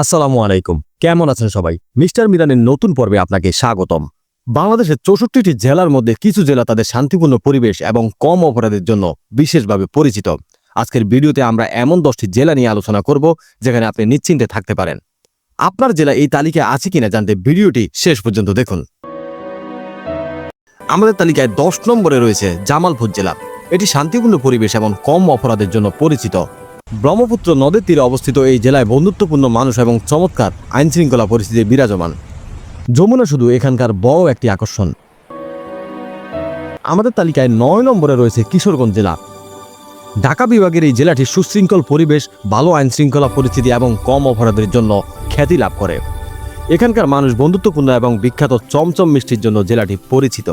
আসসালামু আলাইকুম। কেমন আছেন সবাই? মিস্টার মিরানের নতুন পর্বে আপনাকে স্বাগতম। বাংলাদেশের চৌষট্টিটি জেলার মধ্যে কিছু জেলা তাদের শান্তিপূর্ণ পরিবেশ এবং কম অপরাধের জন্য বিশেষভাবে পরিচিত। আজকের ভিডিওতে আমরা এমন দশটি জেলা নিয়ে আলোচনা করব, যেখানে আপনি নিশ্চিন্তে থাকতে পারেন। আপনার জেলা এই তালিকায় আছে কিনা জানতে ভিডিওটি শেষ পর্যন্ত দেখুন। আমাদের তালিকায় দশ নম্বরে রয়েছে জামালপুর জেলা। এটি শান্তিপূর্ণ পরিবেশ এবং কম অপরাধের জন্য পরিচিত। ব্রহ্মপুত্র নদের তীরে অবস্থিত এই জেলায় বন্ধুত্বপূর্ণ মানুষ এবং চমৎকার আইনশৃঙ্খলা পরিস্থিতি বিরাজমান। যমুনা শুধু এখানকার বড় একটি আকর্ষণ। আমাদের তালিকায় নয় নম্বরে রয়েছে কিশোরগঞ্জ জেলা। ঢাকা বিভাগের এই জেলাটি সুশৃঙ্খল পরিবেশ, ভালো আইনশৃঙ্খলা পরিস্থিতি এবং কম অপরাধের জন্য খ্যাতি লাভ করে। এখানকার মানুষ বন্ধুত্বপূর্ণ এবং বিখ্যাত চমচম মিষ্টির জন্য জেলাটি পরিচিত।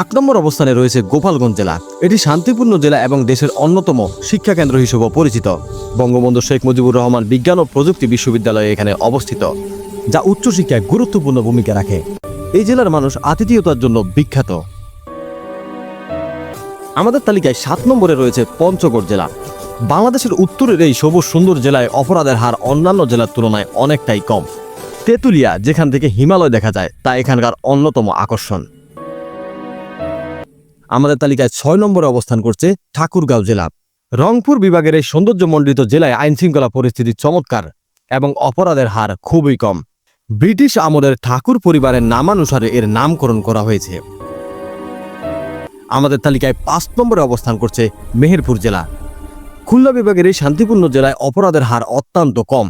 আট নম্বর অবস্থানে রয়েছে গোপালগঞ্জ জেলা। এটি শান্তিপূর্ণ জেলা এবং দেশের অন্যতম শিক্ষা কেন্দ্র হিসেবে পরিচিত। বঙ্গবন্ধু শেখ মুজিবুর রহমান বিজ্ঞান ও প্রযুক্তি বিশ্ববিদ্যালয় এখানে অবস্থিত, যা উচ্চশিক্ষায় গুরুত্বপূর্ণ ভূমিকা রাখে। এই জেলার মানুষ আতিথেয়তার জন্য বিখ্যাত। আমাদের তালিকায় সাত নম্বরে রয়েছে পঞ্চগড় জেলা। বাংলাদেশের উত্তরের এই সবুজ সুন্দর জেলায় অপরাধের হার অন্যান্য জেলার তুলনায় অনেকটাই কম। তেঁতুলিয়া, যেখান থেকে হিমালয় দেখা যায়, তা এখানকার অন্যতম আকর্ষণ। আমাদের তালিকায় ছয় নম্বরে অবস্থান করছে ঠাকুরগাঁও জেলা। রংপুর বিভাগের এই সৌন্দর্যমণ্ডিত জেলায় আইনশৃঙ্খলা পরিস্থিতি চমৎকার এবং অপরাধের হার খুবই কম। ব্রিটিশ আমলের ঠাকুর পরিবারের নামানুসারে এর নামকরণ করা হয়েছে। আমাদের তালিকায় পাঁচ নম্বরে অবস্থান করছে মেহেরপুর জেলা। খুলনা বিভাগের এই শান্তিপূর্ণ জেলায় অপরাধের হার অত্যন্ত কম।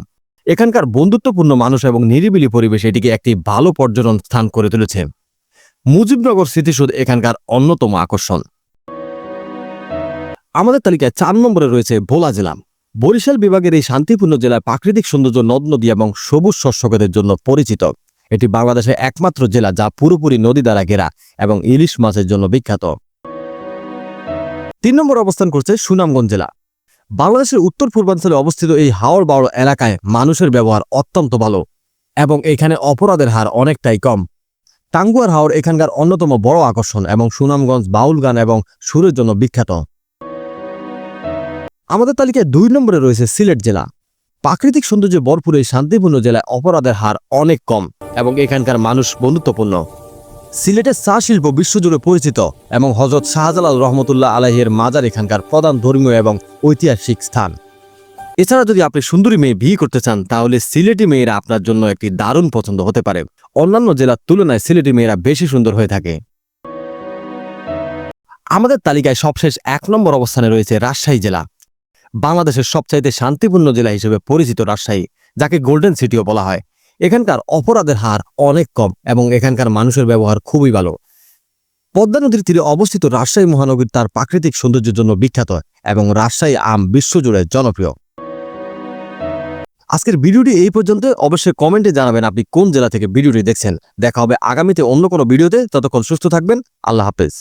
এখানকার বন্ধুত্বপূর্ণ মানুষ এবং নিরিবিলি পরিবেশ এটিকে একটি ভালো পর্যটন স্থান করে তুলেছে। মুজিবনগর স্মৃতিসৌধ এখানকার অন্যতম আকর্ষণ। আমাদের তালিকায় চার নম্বরে রয়েছে ভোলা জেলা। বরিশাল বিভাগের এই শান্তিপূর্ণ জেলায় প্রাকৃতিক সৌন্দর্য নদ নদী এবং সবুজ শস্যকেদের জন্য পরিচিত। এটি বাংলাদেশের একমাত্র জেলা যা পুরোপুরি নদী দ্বারা ঘেরা এবং ইলিশ মাছের জন্য বিখ্যাত। তিন নম্বর অবস্থান করছে সুনামগঞ্জ জেলা। বাংলাদেশের উত্তর পূর্বাঞ্চলে অবস্থিত এই হাওড় বাওড় এলাকায় মানুষের ব্যবহার অত্যন্ত ভালো এবং এখানে অপরাধের হার অনেকটাই কম। টাঙ্গুয়ার হাওর এখানকার অন্যতম বড় আকর্ষণ এবং সুনামগঞ্জ বাউল গান এবং সুরের জন্য বিখ্যাত। আমাদের তালিকায় দুই নম্বরে রয়েছে সিলেট জেলা। প্রাকৃতিক সৌন্দর্যে ভরপুর এই শান্তিপূর্ণ জেলায় অপরাধের হার অনেক কম এবং এখানকার মানুষ বন্ধুত্বপূর্ণ। সিলেটের চা শিল্প বিশ্বজুড়ে পরিচিত এবং হজরত শাহজালাল রহমতুল্লাহ আলাহের মাজার এখানকার প্রধান ধর্মীয় এবং ঐতিহাসিক স্থান। এছাড়া যদি আপনি সুন্দরী মেয়ে বিয়ে করতে চান, তাহলে সিলেটি মেয়েরা আপনার জন্য একটি দারুণ পছন্দ হতে পারে। অন্যান্য জেলার তুলনায় সিলেটি মেয়েরা বেশি সুন্দর হয়ে থাকে। আমাদের তালিকায় সবশেষ এক নম্বর অবস্থানে রয়েছে রাজশাহী জেলা। বাংলাদেশের সবচাইতে শান্তিপূর্ণ জেলা হিসেবে পরিচিত রাজশাহী, যাকে গোল্ডেন সিটিও বলা হয়। এখানকার অপরাধের হার অনেক কম এবং এখানকার মানুষের ব্যবহার খুবই ভালো। পদ্মা নদীর তীরে অবস্থিত রাজশাহী মহানগরী তার প্রাকৃতিক সৌন্দর্যের জন্য বিখ্যাত এবং রাজশাহী আম বিশ্বজুড়ে জনপ্রিয়। আজকের ভিডিওটি এই পর্যন্ত। অবশ্যই কমেন্টে জানাবেন আপনি কোন জেলা থেকে ভিডিওটি দেখছেন। দেখা হবে আগামীতে অন্য কোনো ভিডিওতে। ততক্ষণ সুস্থ থাকবেন। আল্লাহ হাফেজ।